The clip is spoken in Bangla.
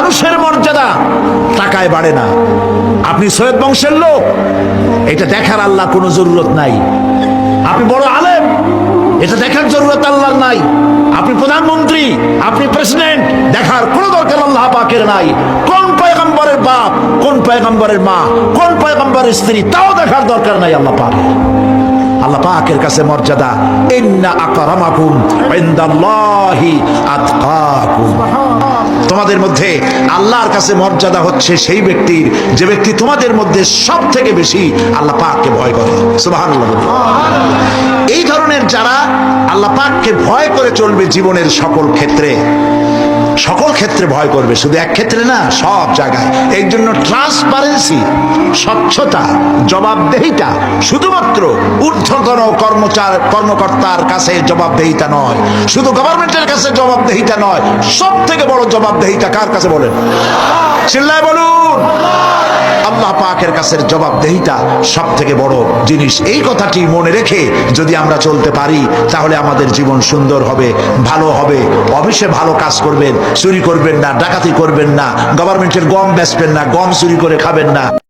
মানুষের মর্যাদা টাকায় বাড়ে না। আপনি সৈয়দ বংশের লোক, এটা দেখার আল্লাহ কোনো জরুরত নাই। আপনি বড় আলেম, এটা দেখার জরুরত আল্লাহর নাই। আপনি প্রধানমন্ত্রী, আপনি প্রেসিডেন্ট, দেখার কোনো দরকার আল্লাহ পাকের নাই। কোন পয়গম্বরের বাপ, কোন পয়গম্বরের মা, কোন পয়গম্বরের স্ত্রী, তাও দেখার দরকার নাই আল্লাহ পাকের আল্লাহ পাকের কাছে মর্যাদা, ইন্না আকরামাকুম ইনদাল্লাহি আতকাকুম। তোমাদের মধ্যে আল্লাহর কাছে মর্যাদা হচ্ছে সেই ব্যক্তির, যে ব্যক্তি তোমাদের মধ্যে সব থেকে বেশি আল্লাহ পাককে ভয় করে। এই ধরনের যারা আল্লাহ পাককে ভয় করে চলবে জীবনের সকল ক্ষেত্রে সকল ক্ষেত্রে ভয় করবে, শুধু এক ক্ষেত্রে না, সব জায়গায়। এই জন্য ট্রান্সপারেন্সি স্বচ্ছতা, জবাবদেহিতা, শুধুমাত্র ঊর্ধ্বতন কর্মচার, কর্মকর্তার কাছে জবাবদেহিতা নয়, শুধু গভর্নমেন্টের কাছে জবাবদেহিতা নয় সব থেকে বড় জবাবদেহিতা কার কাছে বলেন? চিল্লায় বলুন। আল্লাহ পাকের কাছে জবাবদেহিতা সব থেকে বড় জিনিস। এই কথাটি মনে রেখে যদি আমরা চলতে পারি, তাহলে আমাদের জীবন সুন্দর হবে, ভালো হবে। অফিসে ভালো কাজ করবেন, চুরি করবেন না, ডাকাতি করবেন না গভর্নমেন্টের গম বেচবেন না, গম চুরি করে খাবেন না।